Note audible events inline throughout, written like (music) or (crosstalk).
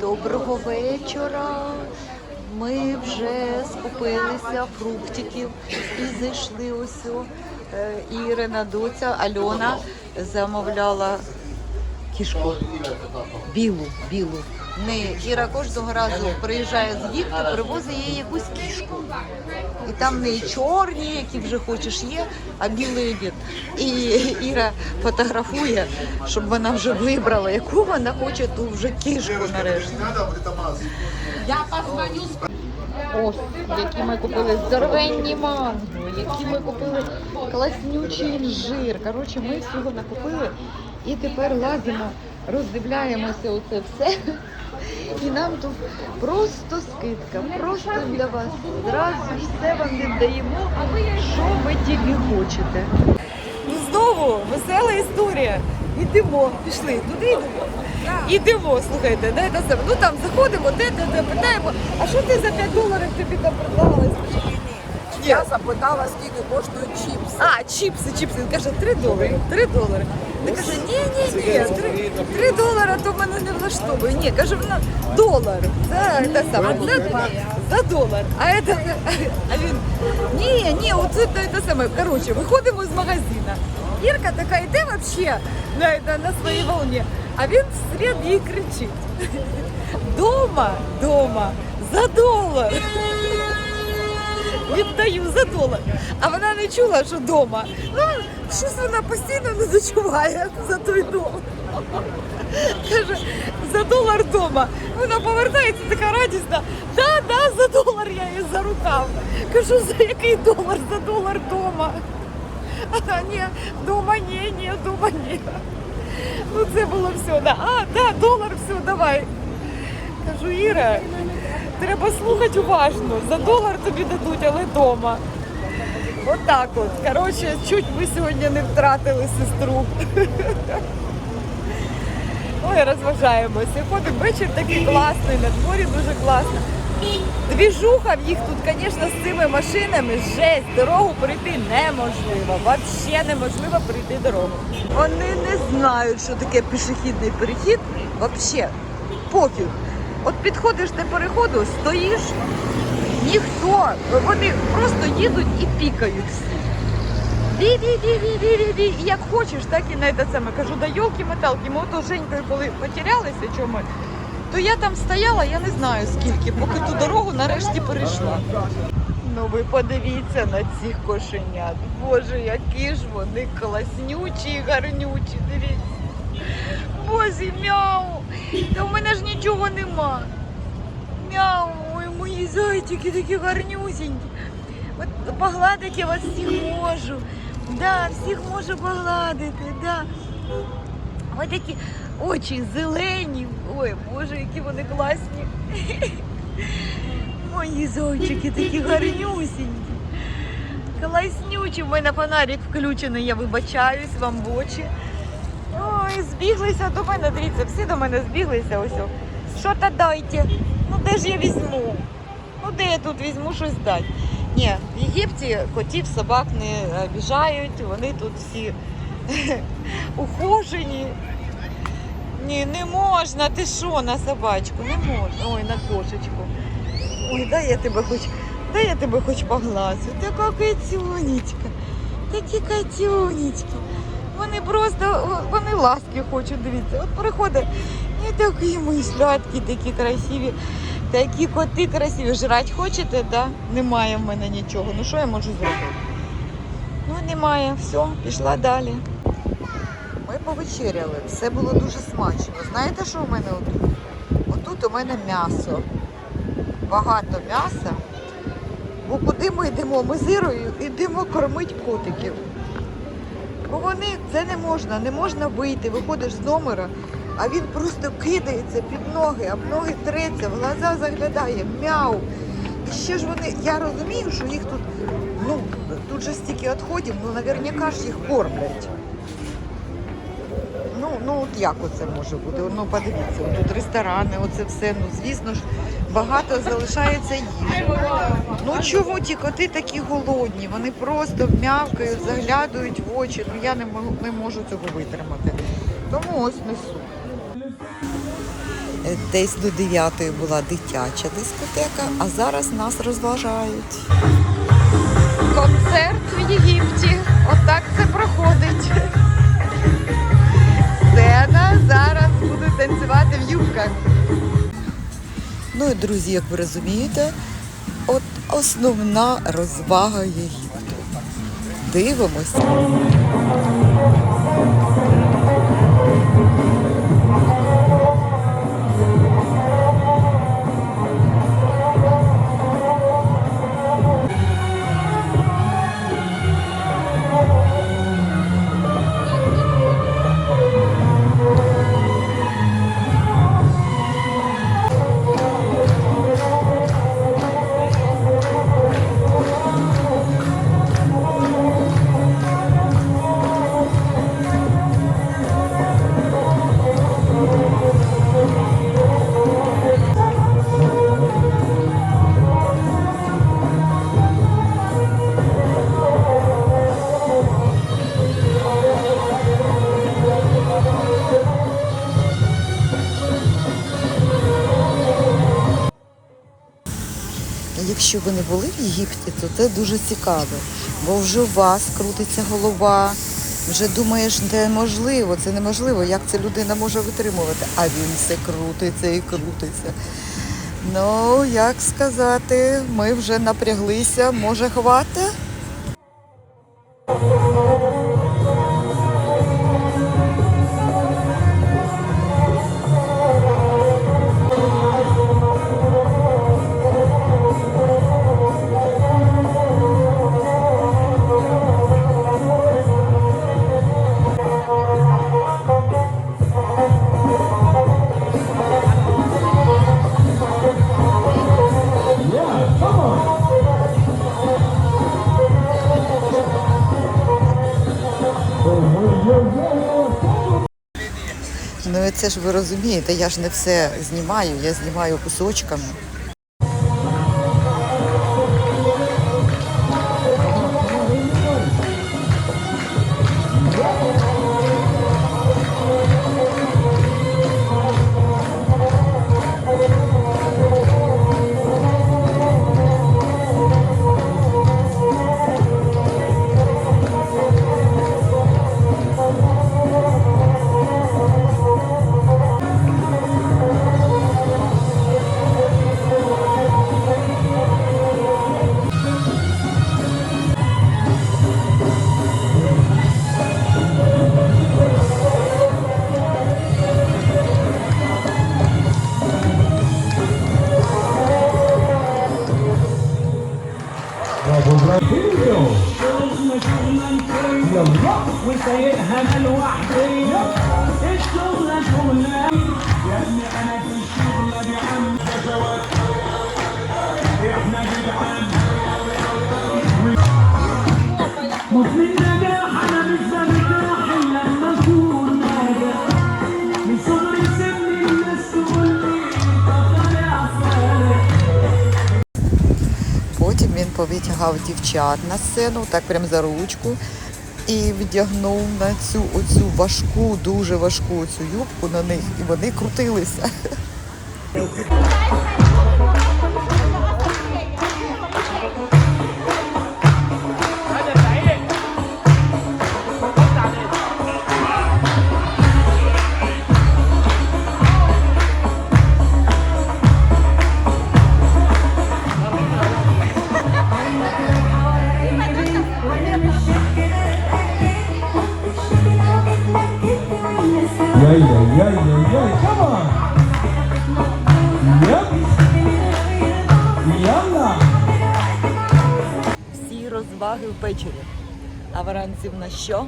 Доброго вечора. Ми вже скупилися фруктиків і зайшли ось. Е, Ірина доця Альона замовляла кішку. Білу, білу. Не, Іра кожного разу приїжджає з Єгипту, привозить їй якусь кішку. І там в неї чорні, які вже хочеш є, а білої ні. І Іра фотографує, щоб вона вже вибрала, яку вона хоче ту вже кішку нарешті. Я Ось, які ми купили здоровенні манго, які ми купили класнючий інжир. Коротше, ми всього накупили і тепер лазимо, роздивляємося оце все. І нам тут просто скидка, просто для вас. Зразу все вам віддаємо, що ви тільки хочете. Ну знову весела історія. Ідемо, пішли, туди йдемо. Ідемо, слухайте, де це себе. Ну там заходимо, де, де, де, питаємо, а що ти за 5 доларів тобі там предлагали? Ні. Я запитала, скільки коштують чіпси. А, чіпси, чіпси. Він каже, 3 долари. 3 долари. Він каже, ні, ні, ні, 3, 3 долари то мене не влаштовує. Ні, каже, вона долар. Це те саме. За, за долар. А, це, а він, ні, ні, оце те, саме. Коротше, виходимо з магазина. Ірка така йде взагалі на, на, своїй волні, а він вслід їй кричить. Дома, дома, за долар. Віддаю за долар. А вона не чула, що вдома. Ну, щось вона постійно не дочуває за той долар. Каже, за долар вдома. Вона повертається така радісна. Да, да, за долар я її за рукав. Кажу, за який долар? За долар вдома. А ні, вдома ні, ні, вдома ні. Ну це було все. Да. А, да, долар, все, давай. Кажу, Іра, треба слухати уважно. За долар тобі дадуть, але вдома. Отак от. Коротше, чуть ми сьогодні не втратили сестру. Ой, розважаємося. Ходимо вечір такий класний, на дворі дуже класно. Двіжуха в їх тут, звісно, з цими машинами жесть. Дорогу пройти неможливо. Взагалі неможливо пройти дорогу. Вони не знають, що таке пішохідний перехід. Взагалі, пофіг. От підходиш до переходу, стоїш, ніхто. Вони просто їдуть і пікають всі. Бі-бі-бі-бі-бі-бі. І як хочеш, так і на це саме. Кажу, да йолки-металки. Ми ото Женькою, коли потерялися чому, то я там стояла, я не знаю скільки, поки ту дорогу нарешті перейшла. Ну ви подивіться на цих кошенят. Боже, які ж вони класнючі і гарнючі. Дивіться. Боже, мяу. Та в мене ж нічого нема. Мяу, ой, мої зайчики такі гарнюсінькі. От погладити я вас всіх можу. Да, всіх можу погладити, да. Ось такі очі зелені. Ой, боже, які вони класні. Мої зайчики такі гарнюсінькі. Класнючі. В мене фонарик включений, я вибачаюсь вам в очі. Ой, збіглися до мене, дивіться, всі до мене збіглися. Ось. Що то дайте? Ну де ж я візьму? Ну де я тут візьму щось дати? Ні, в Єгипті котів, собак не обіжають, вони тут всі (laughs) ухожені. Ні, не можна, ти що на собачку? Не можна. Ой, на кошечку. Ой, дай я тебе хоч, дай я тебе хоч поглазю. Така катюнечка, такі катюнечки. Вони просто, вони ласки хочуть, дивіться. От приходить, і такі ми сладкі, такі красиві. Такі коти красиві. Жрать хочете, да? Немає в мене нічого. Ну що я можу зробити? Ну немає, все, пішла далі. Ми повечеряли, все було дуже смачно. Знаєте, що у мене отут? Отут у мене м'ясо. Багато м'яса. Бо куди ми йдемо? Ми з Ірою йдемо кормити котиків. Бо вони це не можна, не можна вийти, виходиш з номера, а він просто кидається під ноги, об ноги треться, в глаза заглядає, мяу. І ще ж вони, я розумію, що їх тут, ну, тут же стільки відходів, ну наверняка ж їх кормлять. Ну, ну от як оце може бути? Ну подивіться, тут ресторани, оце все. Ну звісно ж, багато залишається їжі. Ну чому ті коти такі голодні? Вони просто м'явкають, заглядають в очі. Ну я не можу, не можу цього витримати. Тому ось несу. Е, Десь до 9 була дитяча дискотека, а зараз нас розважають. Концерт в Єгипті. Отак це проходить. Сцена зараз будуть танцювати в юбках. Ну і друзі, як ви розумієте, от основна розвага Єгипту. Дивимося. Якщо ви не були в Єгипті, то це дуже цікаво, бо вже у вас крутиться голова, вже думаєш, неможливо, це неможливо, як це людина може витримувати, а він все крутиться і крутиться. Ну, як сказати, ми вже напряглися, може хвати? Ну це ж ви розумієте, я ж не все знімаю, я знімаю кусочками. وسيد همل وحدي الشغل شغل يا ابني أنا في الشغل بعم كشوات إحنا بالعم وفي النجاح він повитягав дівчат на сцену, так прям за ручку, і вдягнув на цю оцю важку, дуже важку цю юбку на них, і вони крутилися. Yay, yay, yay, yay, yay, come on! Yep! Yalla! Всі розваги ввечері. А вранці в що?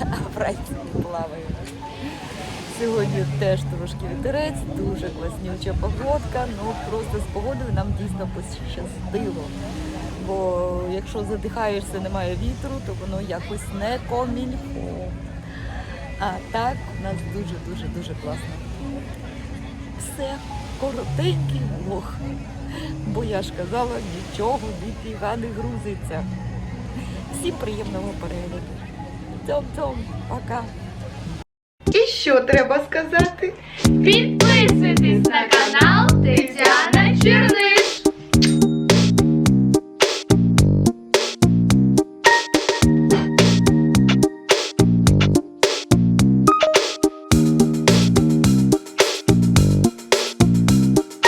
А вранці не плавають. Сьогодні теж трошки вітерець, дуже класнюча погодка. Ну просто з погодою нам дійсно пощастило. Бо якщо задихаєшся, немає вітру, то воно якось не комільфо. А так у нас дуже-дуже дуже класно. Все, коротенький влог. Бо я ж казала, нічого ніфіга не грузиться. Всім приємного перегляду. Цьом-цьом, пока. І що треба сказати?